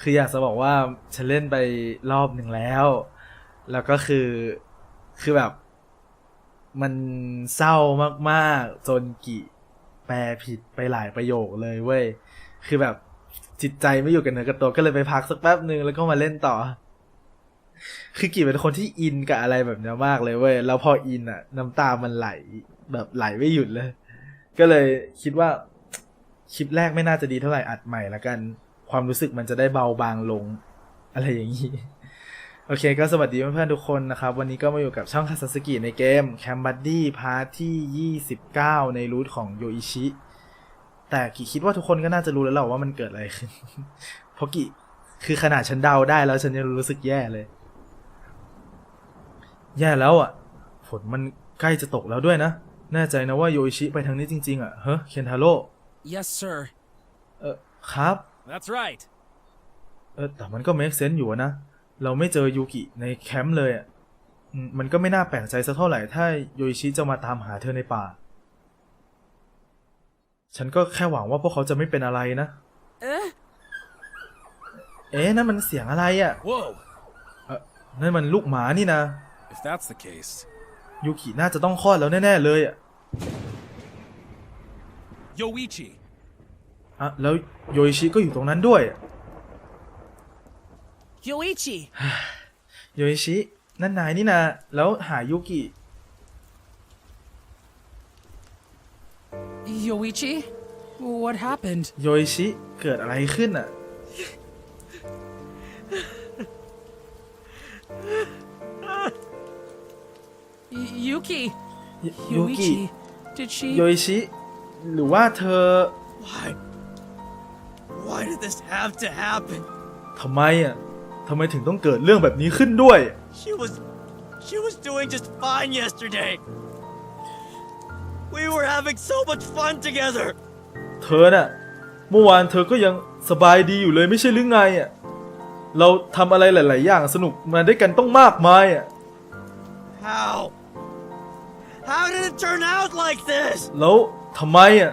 คืออยากจะบอกว่าฉันเล่นไปรอบหนึ่งแล้ว แล้วก็คือคือแบบ มันเศร้ามากๆ จนกิแปลผิดไปหลายประโยคเลยเว้ย คือแบบจิตใจไม่อยู่กับเนื้อกับตัวก็เลยไปพักสักแป๊บหนึ่งแล้วก็มาเล่นต่อ คือกิเป็นคนที่อินกับอะไรแบบเนี้มากเลยเว้ย แล้วพออินอะน้ำตามันไหลแบบไหลไม่หยุดเลย ก็เลยคิดว่าคลิปแรกไม่น่าจะดีเท่าไหร่อัดใหม่ละกัน ความรู้สึกมันจะได้เบาบางลง อะไรอย่างนี้ โอเคก็สวัสดีเพื่อนๆทุกคนนะครับ วันนี้ก็มาอยู่กับช่องคาซาสกิในเกม c a m b u d d y พาร์ทที่ 29 ในรูทของโยอิชิ แต่กิคิดว่าทุกคนก็น่าจะรู้แล้วแหละว่ามันเกิดอะไรขึ้น เพราะกิคือขนาดฉันเดาได้แล้วฉันยังรู้สึกแย่เลย แย่แล้วอะฝนมันใกล้จะตกแล้วด้วยนะ แน่ใจนะว่าโยอิชิไปทางนี้จริง ๆ อะเฮ้เคนทาโร่ Yes, sir. เออครับ That's right. เออแต่มันก็ make sense อยู่อะนะ เราไม่เจอยูกิในแคมป์เลยอะอืมมันก็ไม่น่าแปลกใจสักเท่าไหร่ถ้าโยอิชิจะมาตามหาเธอในป่า ฉันก็แค่หวังว่าพวกเขาจะไม่เป็นอะไรนะ Eh? เอ๊ะนั่นมันเสียงอะไรอะ Whoa. เออนั่นมันลูกหมานี่นะ If that's the case, ยูกิน่าจะต้องคลอดแล้วแน่ ๆ เลยอะ Yoichi. อะแล้วโยอิชิก็อยู่ตรงนั้นด้วยอะ Yoichi. โยอิชินั่นนายนี่นะแล้วหายูกิ Yoichi? What happened? โยอิชิเกิดอะไรขึ้นอะ Y- Yuki. ยูกิ Yoichi. Did she? โยอิชิหรือว่าเธอ Why? Why did this have to happen? ทำไมอะทำไมถึงต้องเกิดเรื่องแบบนี้ขึ้นด้วย She was. She was doing just fine yesterday. We were having so much fun together. เธอน่ะเมื่อวานเธอก็ยังสบายดีอยู่เลยไม่ใช่หรือไงอะเราทำอะไรหลาย ๆ อย่างสนุกมาด้วยกันต้องมากมายอะ How? How did it turn out like this? แล้วทำไมอะ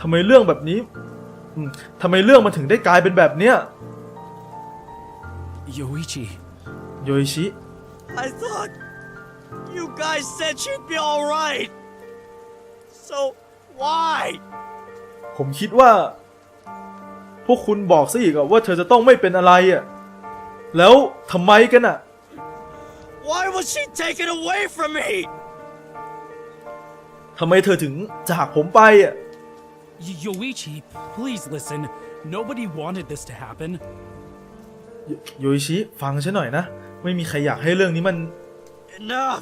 ทำไมเรื่องแบบนี้อืม ทำไมเรื่องมันถึงได้กลายเป็นแบบเนี้ย Yoichi. โยอิชิ I thought you guys said she'd be alright. So, why? ผมคิดว่า พวกคุณบอกซะอีกอะว่าเธอจะต้องไม่เป็นอะไรอะแล้วทำไมกันอะ Why was she taken away from me? ทำไมเธอถึงจากผมไปอะ Y- Yoichi, please listen. Nobody wanted this to happen. โยโยอิชิ ฟังฉันหน่อยนะ ไม่มีใครอยากให้เรื่องนี้มัน Enough.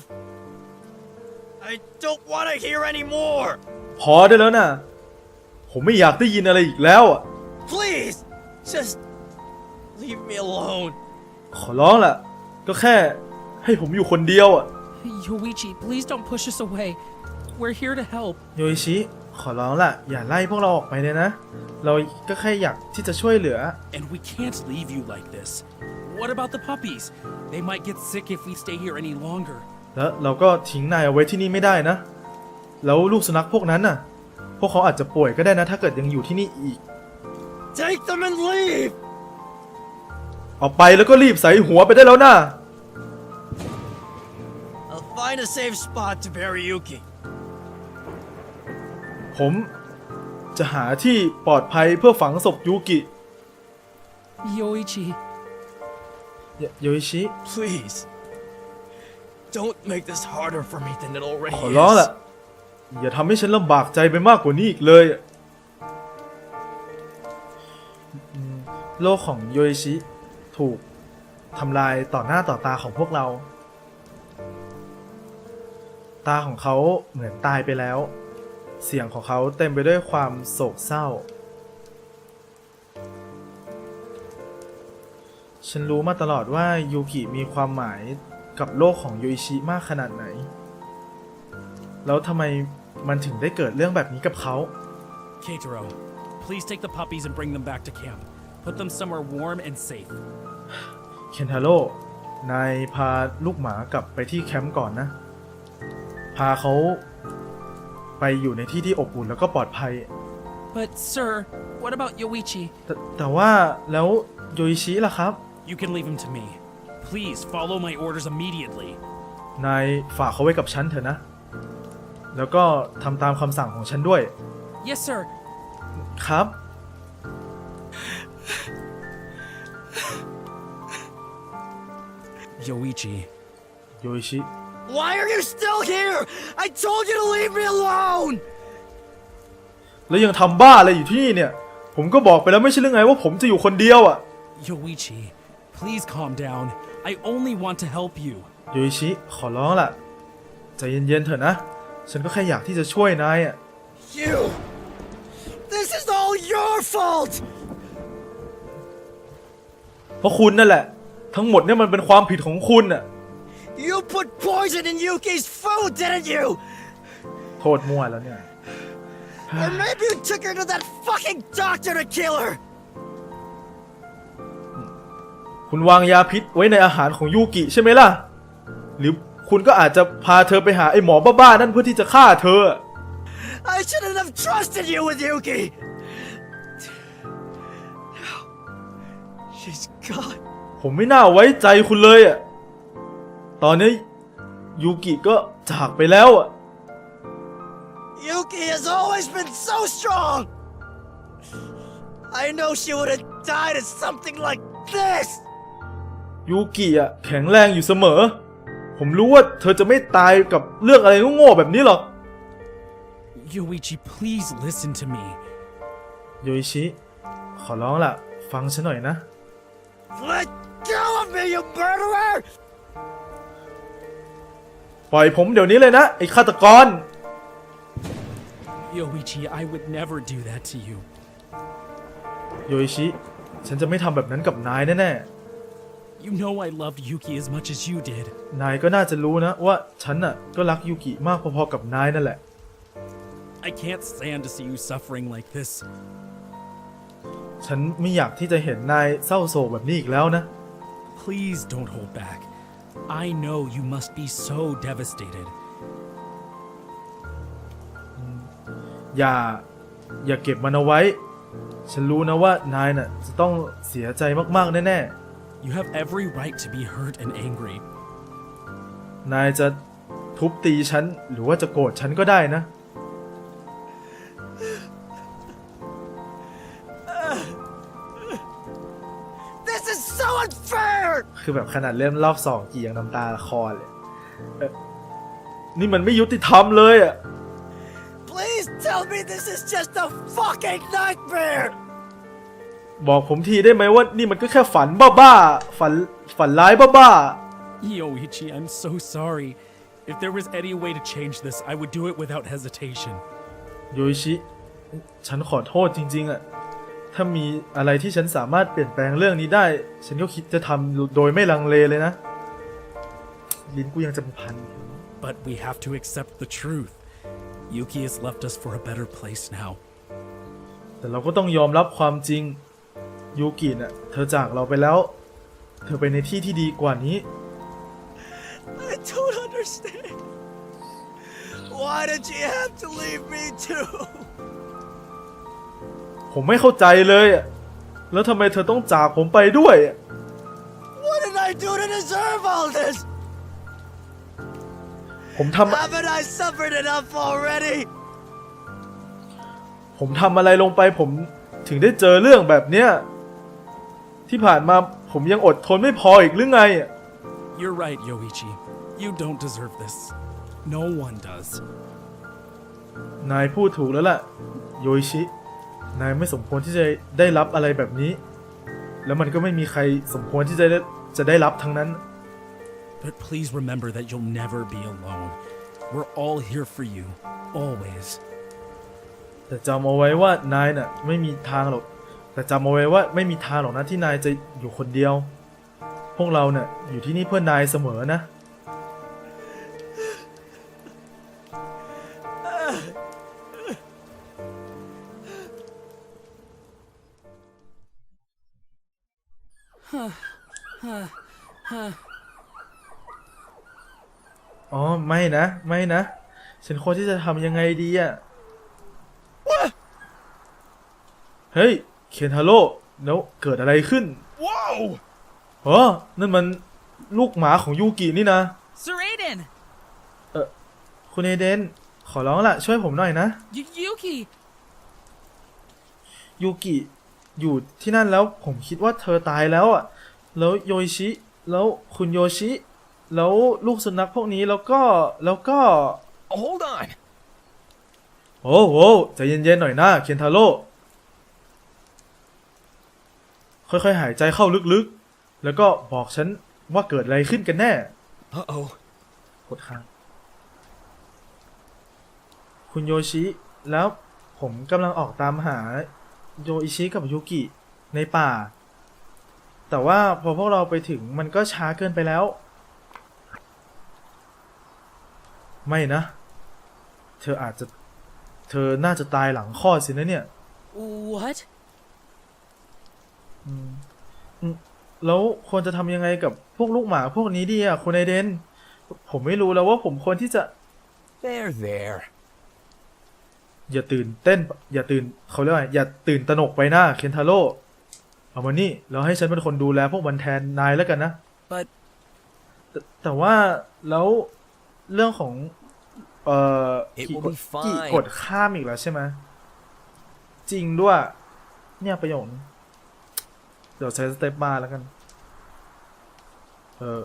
I don't want to hear any more. พอได้แล้วนะ ผมไม่อยากได้ยินอะไรอีกแล้วอ่ะ Please, just leave me alone. ขอร้องล่ะ ก็แค่ให้ผมอยู่คนเดียวอ่ะ Yoichi, please don't push us away. We're here to help. โยอิชิ ขอร้องล่ะอย่าไล่พวกเราออกไปเลยนะ เราก็แค่อยากที่จะช่วยเหลือ And we can't leave you like this. What about the puppies? They might get sick if we stay here any longer. แล้วเราก็ทิ้งนายเอาไว้ที่นี่ไม่ได้นะ แล้วลูกสุนัขพวกนั้นน่ะ พวกเขาอาจจะป่วยก็ได้นะ ถ้าเกิดยังอยู่ที่นี่อีก Take them and leave. ออกไปแล้วก็รีบใส่หัวไปได้แล้วนะ I'll find a safe spot to bury Yuki. ผมจะหาที่ปลอดภัยเพื่อฝังศพยูกิ Yoichi, โยโยอิชิ Please, don't make this harder for me than it already ขอร้อง is. ล่ะ อย่าทำให้ฉันลำบากใจไปมากกว่านี้อีกเลยอืมโลกของโยอิชิถูกทำลายต่อหน้าต่อตาของพวกเรา ตาของเขาเหมือนตายไปแล้ว เสียงของเขาเต็มไปด้วยความโศกเศร้า ฉันรู้มาตลอดว่ายูกิมีความหมายกับโลกของโยอิชิมากขนาดไหน แล้วทำไมมันถึงได้เกิดเรื่องแบบนี้กับเขา Keitaro, please take the puppies and bring them back to camp. Put them somewhere warm and safe. เคนทาโร่นายพาลูกหมากลับไปที่แคมป์ก่อนนะ พาเขา ไปอยู่ในที่ที่อบอุ่นแล้วก็ปลอดภัย But, sir, What about Yoichi? แต่แต่ว่าแล้วโยอิชิล่ะครับ You can leave him to me. Please follow my orders immediately. นายฝากเขาไว้กับฉันเถอะนะ แล้วก็ทำตามคำสั่งของฉันด้วย Yes, sir. ครับ Yoichi. โยอิชิ Why are you still here? I told you to leave me alone! แล้วยังทำบ้าอะไรอยู่ที่นี่เนี่ย ผมก็บอกไปแล้วไม่ใช่เรื่องไงว่าผมจะอยู่คนเดียวอะ Yoichi, please calm down. I only want to help you. โยอิชิขอร้องล่ะใจเย็นๆเถอะนะ ฉันก็แค่อยากที่จะช่วยนายอะ You! This is all your fault! เพราะคุณนั่นแหละ ทั้งหมดเนี่ยมันเป็นความผิดของคุณอะ You put poison in Yuki's food, didn't you? โทษมั่วแล้วเนี่ย Or maybe you took her to that fucking doctor to kill her! คุณวางยาพิษไว้ในอาหารของยูกิใช่ไหมล่ะ หรือคุณก็อาจจะพาเธอไปหาไอ้หมอบ้าๆนั่นเพื่อที่จะฆ่าเธอ I shouldn't have trusted you with Yuki! Now, she's gone. ผมไม่น่าไว้ใจคุณเลยอะ ตอนนี้ยูกิก็จากไปแล้วอะ Yuki has always been so strong! I know she would have died of something like this! ยูกิอะแข็งแรงอยู่เสมอ ผมรู้ว่าเธอจะไม่ตายกับเรื่องอะไรโง่ๆแบบนี้หรอก Yoichi, please listen to me. โยอิชิ ขอร้องล่ะ ฟังฉันหน่อยนะ Let go of me, you murderer! ปล่อยผมเดี๋ยวนี้เลยนะ ไอ้ฆาตกร Yoichi, I would never do that to you. โยอิชิ ฉันจะไม่ทำแบบนั้นกับนายแน่ You know I loved Yuki as much as you did. ๆ นายก็น่าจะรู้นะว่าฉันน่ะก็รักยูกิมากพอๆกับนายนั่นแหละ I can't stand to see you suffering like this. ฉันไม่อยากที่จะเห็นนายเศร้าโศกแบบนี้อีกแล้วนะ Please don't hold back. I know you must be so devastated. อย่า อย่าเก็บมันเอาไว้ ฉันรู้นะว่านายน่ะจะต้องเสียใจมากๆแน่ You have every right to be hurt and angry. ๆ นายจะทุบตีฉันหรือว่าจะโกรธฉันก็ได้นะ คือแบบขนาดเล่มรอบสองกี่ยังน้ำตาคลอเลยเอ่อนี่มันไม่ยุติธรรมเลยอะ Please tell me this is just a fucking nightmare! บอกผมทีได้ไหมว่านี่มันก็แค่ฝันบ้าๆ ฝันฝันร้ายบ้า Yoichi, I'm so sorry. If there was any way to change this, I would do it without hesitation. ๆโยอิชิ ฉันขอโทษจริงๆอะ ถ้ามีอะไรที่ฉันสามารถเปลี่ยนแปลงเรื่องนี้ได้ ฉันก็คิดจะทำโดยไม่ลังเลเลยนะ ลิ้นกูยังจะพัน But we have to accept the truth. Yuki has left us for a better place now. แต่เราก็ต้องยอมรับความจริง ยูกิน่ะ เธอจากเราไปแล้ว เธอไปในที่ที่ดีกว่านี้ I don't understand. Why did she have to leave me too? ผมไม่เข้าใจเลยอะแล้วทำไมเธอต้องจากผมไปด้วยอะ What did I do to deserve all this? ผมทำ Haven't I suffered enough already? ผมทำอะไรลงไปผมถึงได้เจอเรื่องแบบเนี้ยที่ผ่านมาผมยังอดทนไม่พออีกหรือไงอะ You're right, Yoichi. You don't deserve this. No one does. นายพูดถูกแล้วล่ะ โยอิชิ นายไม่สมควรที่จะได้รับอะไรแบบนี้ แล้วมันก็ไม่มีใครสมควรที่จะได้จะได้รับทั้งนั้น But please remember that you'll never be alone. We're all here for you, always. แต่จำเอาไว้ว่านายน่ะไม่มีทางหรอก แต่จำเอาไว้ว่าไม่มีทางหรอกนะที่นายจะอยู่คนเดียว พวกเราเน่ะอยู่ที่นี่เพื่อนายเสมอนะ อ๋อ ไม่นะ ไม่นะ ฉันควรที่จะทำยังไงดีอะเฮ้ย เคนทาโร่แล้วเกิดอะไรขึ้น Whoa! เออนั่นมันลูกหมาของยูกินี่นะ Sir Aiden! คุณเอเดน ขอร้องละช่วยผมหน่อยนะ Y- Yuki! ยูกิอยู่ที่นั่นแล้วผมคิดว่าเธอตายแล้วอะ แล้วโยชิ แล้วคุณโยชิ แล้วลูกสุนัขพวกนี้แล้วก็แล้วก็ Hold on. โอ้โหใจเย็นๆหน่อยนะเคนทาโร่ค่อยๆหายใจเข้าลึกๆ แล้วก็บอกฉันว่าเกิดอะไรขึ้นกันแน่ Uh oh. กดค้างคุณโยชิ แล้วผมกำลังออกตามหาโยอิชิกับยูกิในป่า แต่ว่าพอพวกเราไปถึงมันก็ช้าเกินไปแล้ว ไม่นะ เธออาจจะ เธอน่าจะตายหลังคลอดสินะเนี่ย What? อืมอืมแล้วควรจะทำยังไงกับพวกลูกหมาพวกนี้ดีอะคุณไอเดน ผมไม่รู้แล้วว่าผมควรที่จะ There, there. อย่าตื่นเต้น อย่าตื่นเขาเรียกว่าอย่าตื่นตระหนกไปหน้าเคนทาโร่ เอามานี่แล้วให้ฉันเป็นคนดูแลพวกมันแทนนายแล้วกันนะ But แต่แต่ว่าแล้วเรื่องของ เอ่อ It กี่ will กด be fine กี่กดข้ามอีกแล้วใช่ไหมจริงด้วย เนี่ยประโยคนี้เดี๋ยวใช้สเต็ปมาแล้วกัน เออ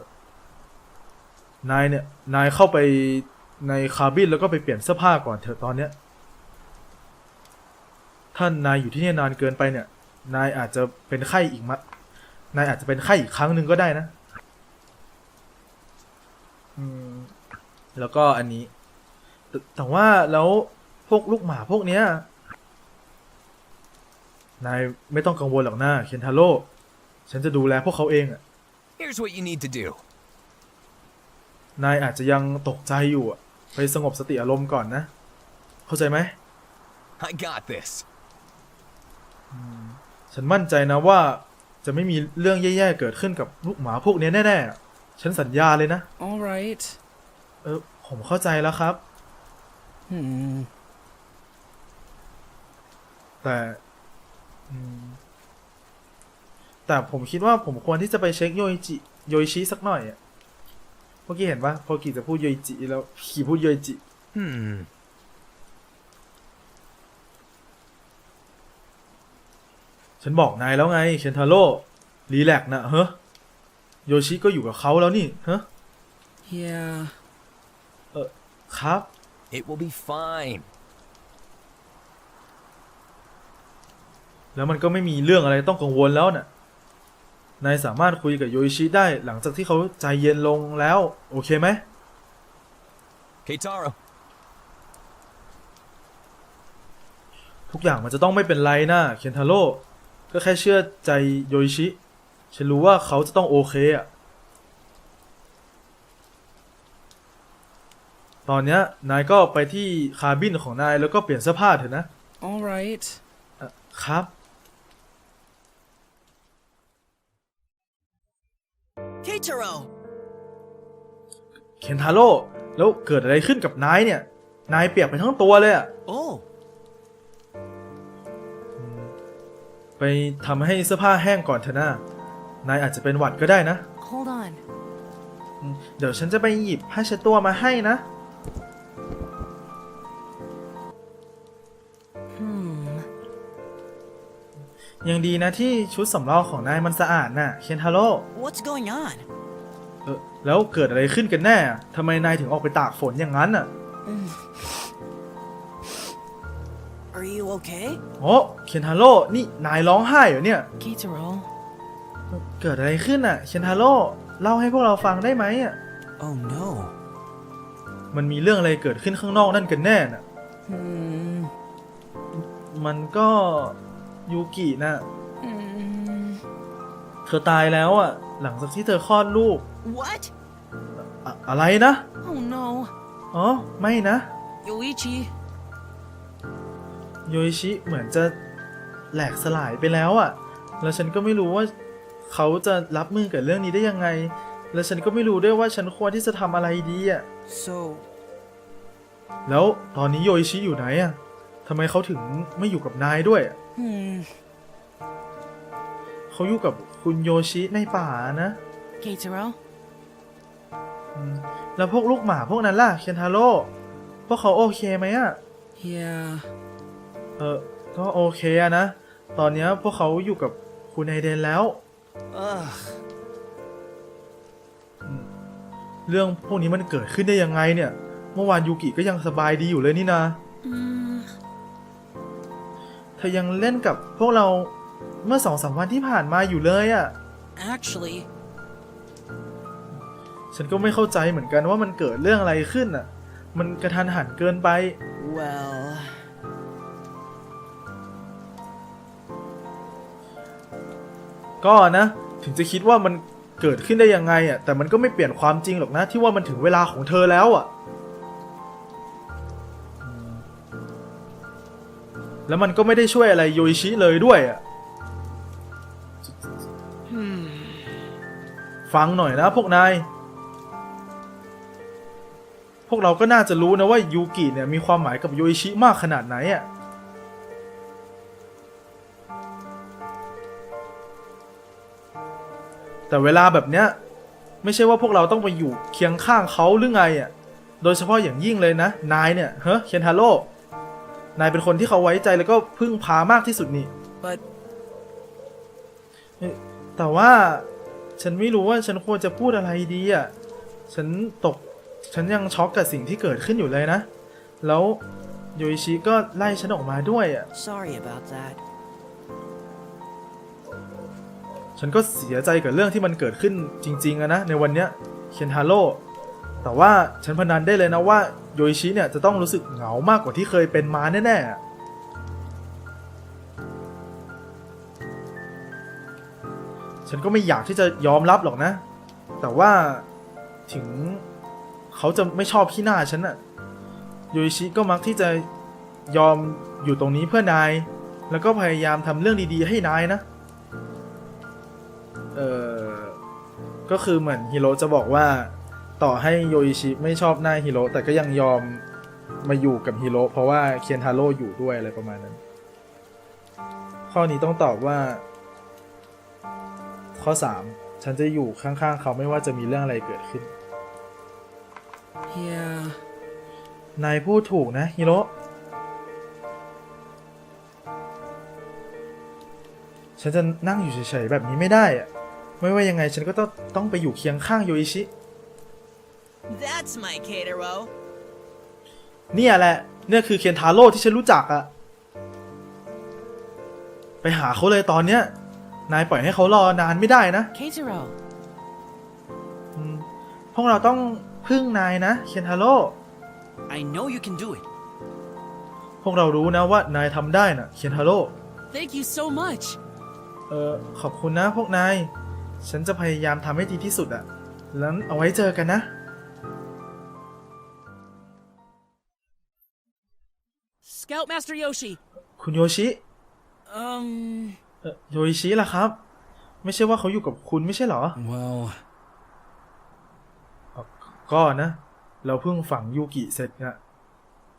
นายเนี่ยนายเข้าไปในคาร์บินแล้วก็ไปเปลี่ยนเสื้อผ้าก่อนเถอะตอนเนี้ยถ้านายอยู่ที่นี่นานเกินไปเนี่ย นายอาจจะเป็นไข้อีกมะนายอาจจะเป็นไข้อีกครั้งหนึ่งก็ได้นะ อืม แล้วก็อันนี้ แต่แต่ว่าแล้วพวกลูกหมาพวกเนี้ย นายไม่ต้องกังวลหรอกนะเคนทาโร่ ฉันจะดูแลพวกเขาเองอะ Here's what you need to do. นายอาจจะยังตกใจอยู่อะไปสงบสติอารมณ์ก่อนนะ เข้าใจไหม I got this. ฉันมั่นใจนะว่าจะไม่มีเรื่องแย่ๆเกิดขึ้นกับลูกหมาพวกนี้แน่ๆ ฉันสัญญาเลยนะ alright. เออผมเข้าใจแล้วครับ Hmm. แต่อืมแต่ผมคิดว่าผมควรที่จะไปเช็คโยอิจิโยอิชิสักหน่อยอะเมื่อกี้เห็นปะพอกีจะพูดโยอิจิแล้วขี่พูดโยอิจิ Hmm. ฉันบอกนายแล้วไงเคนทาโร่รีแลกซ์นะเฮ้โยชิก็อยู่กับเขาแล้วนี่เฮ้ Yeah. ครับ It will be fine. แล้วมันก็ไม่มีเรื่องอะไรต้องกังวลแล้วน่ะ นายสามารถคุยกับโยอิชิได้หลังจากที่เขาใจเย็นลงแล้ว โอเคไหม Keitaro. ทุกอย่างมันจะต้องไม่เป็นไรนะเคนทาโร่ ก็แค่เชื่อใจโยอิชิ ฉันรู้ว่าเขาจะต้องโอเคอะตอนเนี้ยนายก็ไปที่คาบินของนายแล้วก็เปลี่ยนเสื้อผ้าเถอะนะ Alright. เอ่อครับ Keitaro. เคนทาโร่แล้วเกิดอะไรขึ้นกับนายเนี่ย นายเปียกไปทั้งตัวเลยอะ Oh. ไปทำให้เสื้อผ้าแห้งก่อนเถอะนะนายอาจจะเป็นหวัดก็ได้นะ Hold on. อืมเดี๋ยวฉันจะไปหยิบผ้าเช็ดตัวมาให้นะ Hmm. ยังดีนะที่ชุดสำรองของนายมันสะอาดน่ะ เคนทาโร่ What's going on? เออแล้วเกิดอะไรขึ้นกันแน่ทำไมนายถึงออกไปตากฝนอย่างนั้นอะ Are you okay? โอ้เคนทาโร่นี่นายร้องไห้เหรอเนี่ย Keitaro. เกิดอะไรขึ้นอะเคนทาโร่เล่าให้พวกเราฟังได้ไหมอะ Oh no. มันมีเรื่องอะไรเกิดขึ้นข้างนอกนั่นกันแน่น่ะ Hmm. มันก็ยูกิน่ะ Hmm. เธอตายแล้วอะ หลังจากที่เธอคลอดลูก What? อะอะไรนะ Oh no. อ๋อ ไม่นะ Yoichi. โยอิชิเหมือนจะแหลกสลายไปแล้วอะ่ะ แล้วฉันก็ไม่รู้ว่าเขาจะรับมือกับเรื่องนี้ได้ยังไง แล้วฉันก็ไม่รู้ด้วยว่าฉันควรที่จะทำอะไรดีอะ่ะ So, แล้วตอนนี้โยอิชิอยู่ไหนอะ่ะทำไมเขาถึงไม่อยู่กับนายด้วยอะ Hmm. เขาอยู่กับคุณโยชิในป่านะ Keitaro? อืมแล้วพวกลูกหมาพวกนั้นล่ะ เคนทาโร่พวกเขาโอเคไหมอะ Yeah. เออก็โอเคอะนะ ตอนเนี้ยพวกเขาอยู่กับคุณไอเดนแล้ว Ugh. เรื่องพวกนี้มันเกิดขึ้นได้ยังไงเนี่ย เมื่อวานยูกิก็ยังสบายดีอยู่เลยนี่นะ Mm. เธอยังเล่นกับพวกเราเมื่อสองสามวันที่ผ่านมาอยู่เลยอะ่ะ Actually, ฉันก็ไม่เข้าใจเหมือนกันว่ามันเกิดเรื่องอะไรขึ้นอะ มันกระทันหันเกินไป Well, ก็นะถึงจะคิดว่ามันเกิดขึ้นได้ยังไงอะแต่มันก็ไม่เปลี่ยนความจริงหรอกนะ ที่ว่ามันถึงเวลาของเธอแล้วอะอืมแล้วมันก็ไม่ได้ช่วยอะไรโยอิชิเลยด้วยอะฟังหน่อยนะพวกนาย พวกเราก็น่าจะรู้นะว่ายูกิเนี่ยมีความหมายกับโยอิชิมากขนาดไหนอะ แต่เวลาแบบเนี้ยไม่ใช่ว่าพวกเราต้องไปอยู่เคียงข้างเขาหรือไงอะ โดยเฉพาะอย่างยิ่งเลยนะ นายเนี่ย เฮ้เคนทาโร่ นายเป็นคนที่เขาไว้ใจแล้วก็พึ่งพามากที่สุดนี่ but แต่ว่าฉันไม่รู้ว่าฉันควรจะพูดอะไรดีอะ ฉันตก ฉันยังช็อกกับสิ่งที่เกิดขึ้นอยู่เลยนะ แล้วโยอิชิก็ไล่ฉันออกมาด้วยอะ sorry about that. ฉันก็เสียใจกับเรื่องที่มันเกิดขึ้นจริงๆอะนะในวันเนี้ยเคนทาโร่แต่ว่าฉันพนันได้เลยนะว่าโยชิเนี่ยจะต้องรู้สึกเหงามากกว่าที่เคยเป็นมาแน่ๆ ฉันก็ไม่อยากที่จะยอมรับหรอกนะ แต่ว่าถึงเขาจะไม่ชอบขี้หน้าฉันอะโยชิก็มักที่จะยอมอยู่ตรงนี้เพื่อนาย แล้วก็พยายามทำเรื่องดีๆให้นายนะ เออก็คือเหมือนฮิโร่จะบอกว่า ต่อให้โยอิชิไม่ชอบหน้าฮิโร่แต่ก็ยังยอมมาอยู่กับฮิโร่เพราะว่าเคียนทาโร่อยู่ด้วยอะไรประมาณนั้น ข้อนี้ต้องตอบว่า ข้อ 3 ฉันจะอยู่ข้างๆ เขาไม่ว่าจะมีเรื่องอะไรเกิดขึ้น yeah. นายพูดถูกนะฮิโร่ฉันจะนั่งอยู่เฉยๆแบบนี้ไม่ได้อะ ไม่ว่ายังไงฉันก็ต้องต้องไปอยู่เคียงข้างโยอิชิ That's my Keitaro. เนี่ยแหละ เนี่ยคือเคนทาโร่ที่ฉันรู้จักอะไปหาเขาเลยตอนเนี้ย นายปล่อยให้เขารอนานไม่ได้นะ Keitaro. อืมพวกเราต้องพึ่งนายนะเคนทาโร่ I know you can do it. พวกเรารู้นะว่านายทำได้นะเคนทาโร่ Thank you so much. เออขอบคุณนะพวกนาย ฉันจะพยายามทำให้ดีที่สุดอะแล้วเอาไว้เจอกันนะ Scoutmaster Yoshi. คุณโยชิ Um. เอ่อโยชิล่ะครับ ไม่ใช่ว่าเขาอยู่กับคุณไม่ใช่เหรอ Well, ก็นะ เราเพิ่งฝังยูกิเสร็จนะ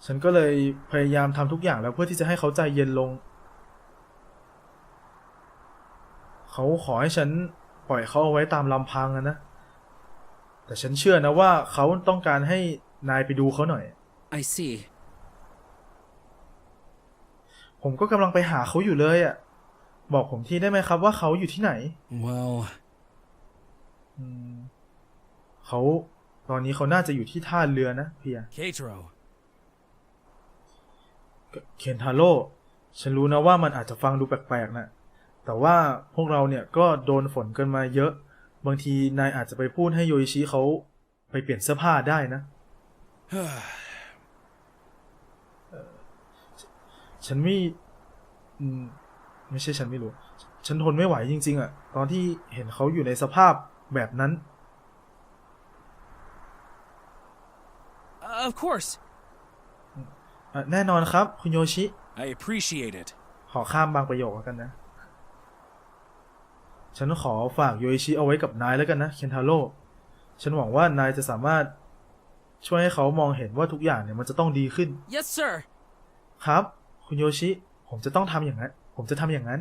ฉันก็เลยพยายามทำทุกอย่างแล้วเพื่อที่จะให้เขาใจเย็นลง เขาขอให้ฉันป ล่อยเขาเอาไว้ตามลำพังอะนะ แต่ฉันเชื่อนะว่าเขาต้องการให้นายไปดูเขาหน่อย I see. ผมก็กำลังไปหาเขาอยู่เลยอะ่ะ บอกผมทีได้ไหมครับว่าเขาอยู่ที่ไหน well, อืมเขาตอนนี้เขาน่าจะอยู่ที่ท่าเรือนะเพีย Keitaro. เคนทาโร่ฉันรู้นะว่ามันอาจจะฟังดูแปลกๆนะ แต่ว่าพวกเราเนี่ยก็โดนฝนกันมาเยอะ บางทีนายอาจจะไปพูดให้โยอิชิเขาไปเปลี่ยนเสื้อผ้าได้นะเอ่อฉันไม่อืมไม่ใช่ฉันไม่รู้ ฉันทนไม่ไหวจริง ๆอะตอนที่เห็นเขาอยู่ในสภาพแบบนั้น Uh, of course. อะแน่นอนครับ คุณโยชิ I appreciate it. ขอข้ามบางประโยคแล้วกันนะ ฉันขอฝากโยอิชิเอาไว้กับนายแล้วกันนะเคนทาโร่ฉันหวังว่านายจะสามารถช่วยให้เขามองเห็นว่าทุกอย่างเนี่ยมันจะต้องดีขึ้น Yes, sir. ครับ คุณโยชิ ผมจะต้องทำอย่างนั้น ผมจะทำอย่างนั้น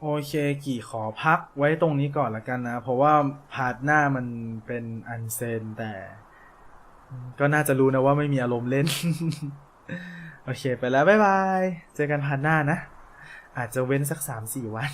โอเคกี่ขอพักไว้ตรงนี้ก่อนละกันนะ เพราะว่าพาร์ทหน้ามันเป็นอันเซนแต่ ก็น่าจะรู้นะว่าไม่มีอารมณ์เล่น โอเค ไปแล้ว บ๊ายบาย เจอกันพานหน้านะ อาจจะเว้นสักสามสี่วัน